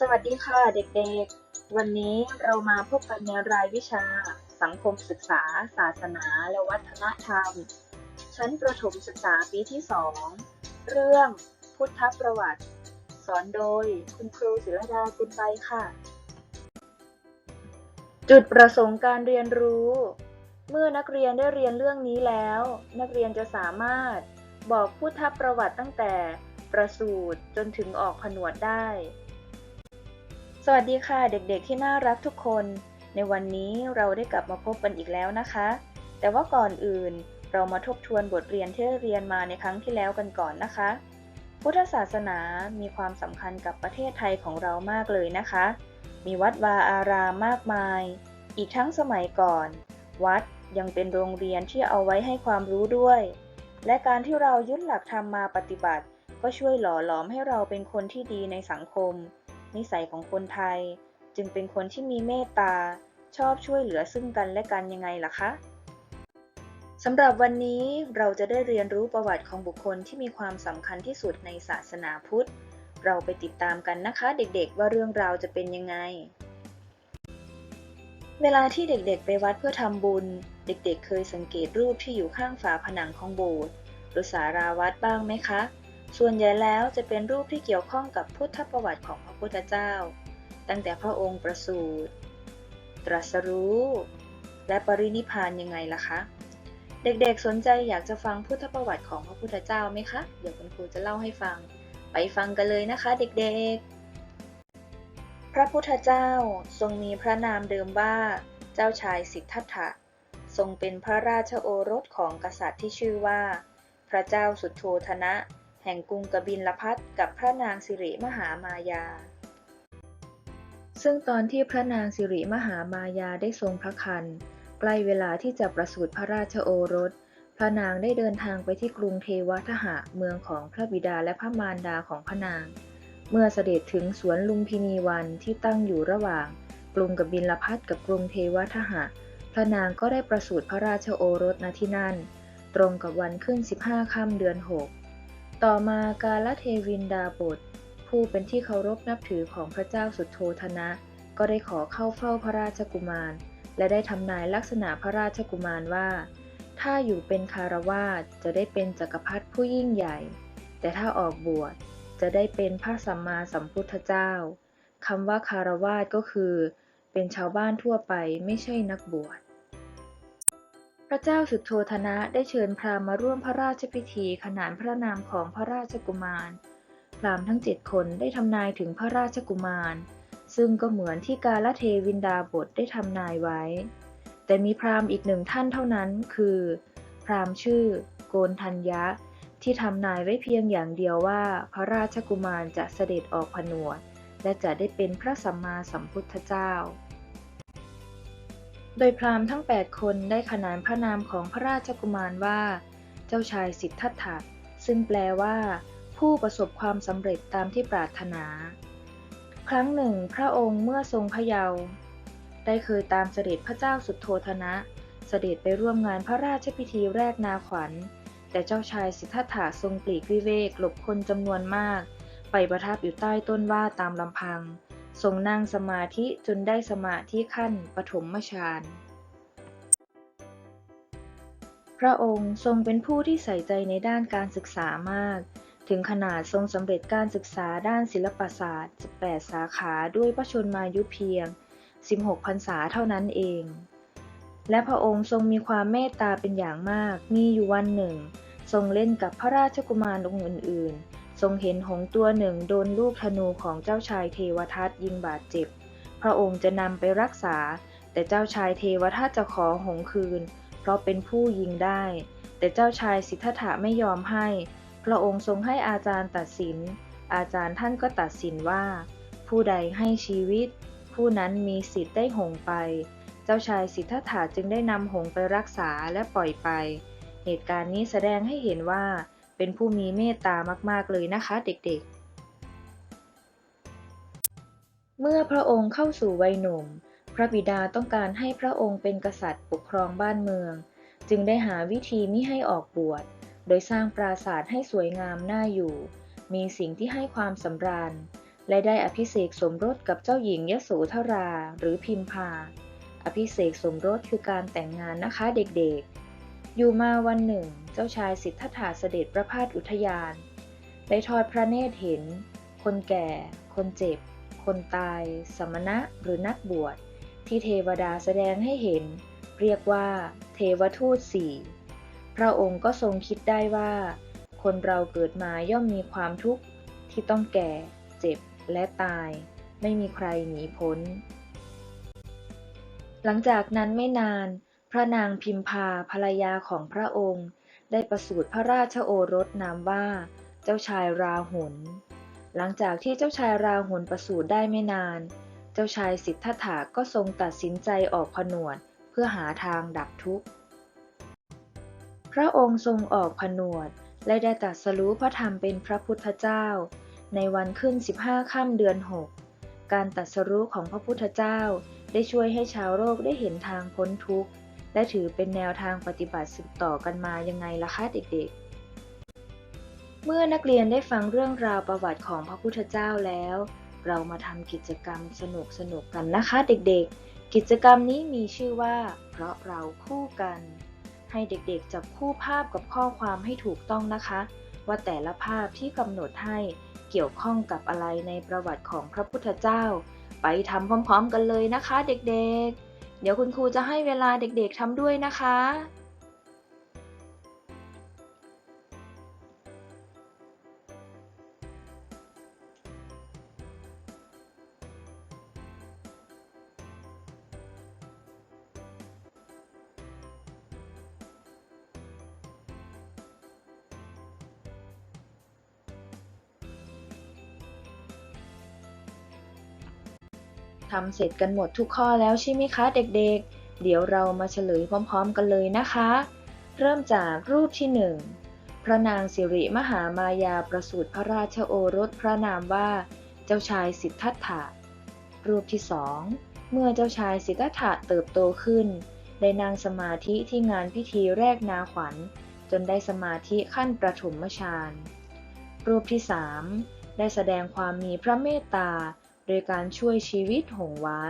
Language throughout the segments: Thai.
สวัสดีค่ะเด็กๆ วันนี้เรามาพบกันในรายวิชา สังคมศึกษา ศาสนา และวัฒนธรรม ชั้นประถมศึกษาปีที่ 2 เรื่องพุทธประวัติ สอนโดยคุณครูศิรดากุลใบค่ะ จุดประสงค์การเรียนรู้ เมื่อนักเรียนได้เรียนเรื่องนี้แล้ว นักเรียนจะสามารถบอกพุทธประวัติตั้งแต่ประสูติจนถึงออกผนวดได้ สวัสดีค่ะเด็กๆที่น่ารักทุกคน ในวันนี้เราได้กลับมาพบกันอีกแล้วนะคะ แต่ว่าก่อนอื่นเรามาทบทวนบทเรียนที่เรียนมาในครั้งที่แล้วกันก่อนนะคะ พุทธศาสนามีความสำคัญกับประเทศไทยของเรามากเลยนะคะ มีวัดวาอารามมากมาย อีกทั้งสมัยก่อน วัดยังเป็นโรงเรียนที่เอาไว้ให้ความรู้ด้วย และการที่เรายึดหลักธรรมมาปฏิบัติ ก็ช่วยหล่อหลอมให้เราเป็นคนที่ดีในสังคม นิสัยของคนไทย จึงเป็นคนที่มีเมตตา ชอบช่วยเหลือซึ่งกันและกันยังไงล่ะคะสำหรับวันนี้เราจะได้เรียนรู้ประวัติของบุคคลที่มีความสำคัญที่สุดในศาสนาพุทธ เราไปติดตามกันนะคะ เด็กๆว่าเรื่องราวจะเป็นยังไง เวลาที่เด็กๆ ไปวัดเพื่อทำบุญ เด็กๆ เคยสังเกตรูปที่อยู่ข้างฝาผนังของโบสถ์หรือสาราวัดบ้างไหมคะ ส่วนใหญ่แล้วจะเป็นรูปที่เกี่ยวข้องกับพุทธประวัติของพระพุทธเจ้า ตั้งแต่พระองค์ประสูติตรัสรู้ และปรินิพานยังไงล่ะคะ เด็กๆสนใจอยากจะฟังพุทธประวัติของพระพุทธเจ้าไหมคะ เดี๋ยวคุณครูจะเล่าให้ฟัง ไปฟังกันเลยนะคะเด็กๆ พระพุทธเจ้าทรงมีพระนามเดิมว่า เจ้าชายสิทธัตถะ ทรงเป็นพระราชโอรสของกษัตริย์ที่ชื่อว่า พระเจ้าสุโธธนะ แห่งกรุงกบินลพัทกับพระนางสิริมหามายา ซึ่งตอนที่พระนางสิริมหามายาได้ทรงพระคันใกล้เวลาที่จะประสูติพระราชโอรส พระนางได้เดินทางไปที่กรุงเทวทหะเมืองของพระบิดาและพระมารดาของพระนาง เมื่อเสด็จถึงสวนลุมพินีวันที่ตั้งอยู่ระหว่าง กรุงกบินลพัทกับกรุงเทวทหะ พระนางก็ได้ประสูติพระราชโอรสณที่นั่น ตรงกับวันขึ้น 15 ค่ำเดือน 6 ต่อมากาลเทวินดาบท ผู้เป็นที่เคารพนับถือของพระเจ้าสุโธธนะ ก็ได้ขอเข้าเฝ้าพระราชกุมาร และได้ทำนายลักษณะพระราชกุมารว่า ถ้าอยู่เป็นคารวาสจะได้เป็นจักรพรรดิผู้ยิ่งใหญ่ แต่ถ้าออกบวชจะได้เป็นพระสัมมาสัมพุทธเจ้าคำว่าคารวาสก็คือ เป็นชาวบ้านทั่วไปไม่ใช่นักบวช พระเจ้าสุโธธนะได้เชิญพราหมณ์มาร่วมพระราชพิธีขนานพระนามของพระราชกุมาร พราหมณ์ทั้งเจ็ดคนได้ทำนายถึงพระราชกุมาร ซึ่งก็เหมือนที่กาลเทวินดาบทได้ทำนายไว้ แต่มีพราหมณ์อีกหนึ่งท่านเท่านั้น คือ พราหมณ์ชื่อ โกนทัญญะ ที่ทำนายไว้เพียงอย่างเดียวว่า พระราชกุมารจะเสด็จออกผนวด และจะได้เป็นพระสัมมาสัมพุทธเจ้า โดยพราหมณ์ทั้ง 8 คนได้ขนานพระนามของพระราชกุมารว่า เจ้าชายสิทธัตถะ ซึ่งแปลว่า ผู้ประสบความสำเร็จตามที่ปรารถนา ครั้งหนึ่ง พระองค์เมื่อทรงพระเยาว์ได้เคยตามเสด็จพระเจ้าสุโธธนะ เสด็จไปร่วมงานพระราชพิธีแรกนาขวัญ แต่เจ้าชายสิทธัตถะทรงปลีกวิเวกหลบคนจำนวนมาก ไปประทับอยู่ใต้ต้นว่าตามลำพัง ทรงนั่งสมาธิจนได้สมาธิขั้นปฐมฌาน พระองค์ทรงเป็นผู้ที่ใส่ใจในด้านการศึกษามาก ถึงขนาดทรงสำเร็จการศึกษาด้านศิลปศาสตร์ 18 สาขาด้วยพระชนมายุเพียง 16 พรรษาเท่านั้นเอง และพระองค์ทรงมีความเมตตาเป็นอย่างมาก มีอยู่วันหนึ่ง ทรงเล่นกับพระราชกุมารองค์อื่นๆ ทรงเห็นหงตัวหนึ่งโดนลูกธนูของเจ้าชายเทวทัตยิงบาดเจ็บ พระองค์จะนำไปรักษา แต่เจ้าชายเทวทัตจะขอหงคืน เพราะเป็นผู้ยิงได้ แต่เจ้าชายสิทธัตถะไม่ยอมให้ พระองค์ทรงให้อาจารย์ตัดสิน อาจารย์ท่านก็ตัดสินว่า ผู้ใดให้ชีวิต ผู้นั้นมีสิทธิ์ได้หงไป เจ้าชายสิทธัตถะจึงได้นำหงไปรักษาและปล่อยไป เหตุการณ์นี้แสดงให้เห็นว่า เป็นผู้มีเมตตามาก ๆ เลยนะคะเด็กๆ เมื่อพระองค์เข้าสู่วัยหนุ่ม พระบิดาต้องการให้พระองค์เป็นกษัตริย์ปกครองบ้านเมือง จึงได้หาวิธีมิให้ออกบวช โดยสร้างปราสาทให้สวยงามน่าอยู่ มีสิ่งที่ให้ความสำราญ และได้อภิเษกสมรสกับเจ้าหญิงยโสธราหรือพิมพา อภิเษกสมรสคือการแต่งงานนะคะเด็กๆ อยู่มาวันหนึ่ง เจ้าชายสิทธัตถะเสด็จประพาสอุทยาน ได้ทอดพระเนตรเห็น คนแก่ คนเจ็บ คนตาย สมณะหรือนักบวช ที่เทวดาแสดงให้เห็น เรียกว่าเทวทูตสี่พระองค์ก็ทรงคิดได้ว่า คนเราเกิดมาย่อมมีความทุกข์ที่ต้องแก่ เจ็บและตาย ไม่มีใครหนีพ้น หลังจากนั้นไม่นาน ระนางพิมพาภรรยาของพระองค์ ได้ประสูติพระราชโอรสนามว่า เจ้าชายราหุลหลังจากที่เจ้าชายราหุลประสูติได้ไม่นาน เจ้าชายสิทธัตถะก็ทรงตัดสินใจออกผนวดเพื่อหาทางดับทุกข์ พระองค์ทรงออกผนวดและได้ตรัสรู้พระธรรมเป็นพระพุทธเจ้า ในวันขึ้น 15ค่ำเดือน 6 การตรัสรู้ของพระพุทธเจ้าได้ช่วยให้ชาวโลกได้เห็นทางพ้นทุกข์ และถือเป็นแนวทางปฏิบัติสืบต่อกันมายังไงล่ะคะเด็กๆ เมื่อนักเรียนได้ฟังเรื่องราวประวัติของพระพุทธเจ้าแล้ว เรามาทำกิจกรรมสนุกๆกันนะคะเด็กๆ กิจกรรมนี้มีชื่อว่า เพราะเราคู่กัน ให้เด็กๆจับคู่ภาพกับข้อความให้ถูกต้องนะคะ ว่าแต่ละภาพที่กำหนดให้เกี่ยวข้องกับอะไรในประวัติของพระพุทธเจ้า ไปทำพร้อมๆกันเลยนะคะเด็กๆ เดี๋ยวคุณครูจะให้เวลาเด็กๆทำด้วยนะคะ ทำเสร็จกันหมดทุกข้อแล้วใช่ไหมคะเด็กๆ เดี๋ยวเรามาเฉลยพร้อมๆกันเลยนะคะ เริ่มจากรูปที่หนึ่งพระนางสิริมหามายาประสูติพระราชโอรสพระนามว่า เจ้าชายสิทธัตถะ รูปที่สองเมื่อเจ้าชายสิทธัตถะเติบโตขึ้น ได้นั่งสมาธิที่งานพิธีแรกนาขวัญ จนได้สมาธิขั้นประถมฌาน รูปที่สามได้แสดงความมีพระเมตตา โดยการช่วยชีวิตหงไว้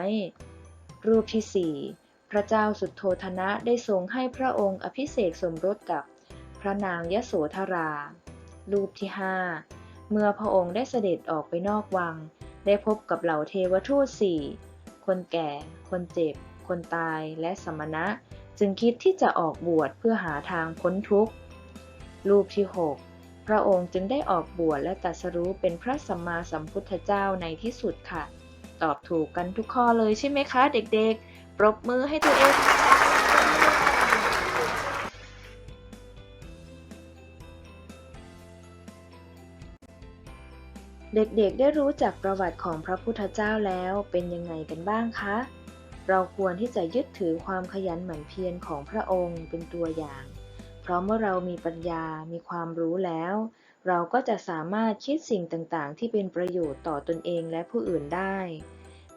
รูปที่ 4 พระเจ้าสุดโทธนะได้ทรงให้พระองค์อภิเษกสมรสกับพระนางยโสธรา รูปที่ 5 เมื่อพระองค์ได้เสด็จออกไปนอกวัง ได้พบกับเหล่าเทวทูตสี่คนแก่ คนเจ็บ คนตาย และสมณะ จึงคิดที่จะออกบวชเพื่อหาทางพ้นทุกข์ รูปที่ 6 พระองค์จึงได้ออกบวชและตรัสรู้เป็นพระสัมมาสัมพุทธเจ้าในที่สุดค่ะ ตอบถูกกันทุกข้อเลยใช่ไหมคะ เด็กๆ ปรบมือให้ตัวเองเด็กๆ ได้รู้จักประวัติของพระพุทธเจ้าแล้วเป็นยังไงกันบ้างคะ เราควรที่จะยึดถือความขยันหมั่นเพียรของพระองค์เป็นตัวอย่าง เพราะเมื่อเรามีปัญญา มีความรู้แล้ว เราก็จะสามารถคิดสิ่งต่างๆ ที่เป็นประโยชน์ต่อตนเองและผู้อื่นได้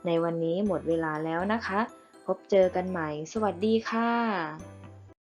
ในวันนี้หมดเวลาแล้วนะคะ พบเจอกันใหม่ สวัสดีค่ะ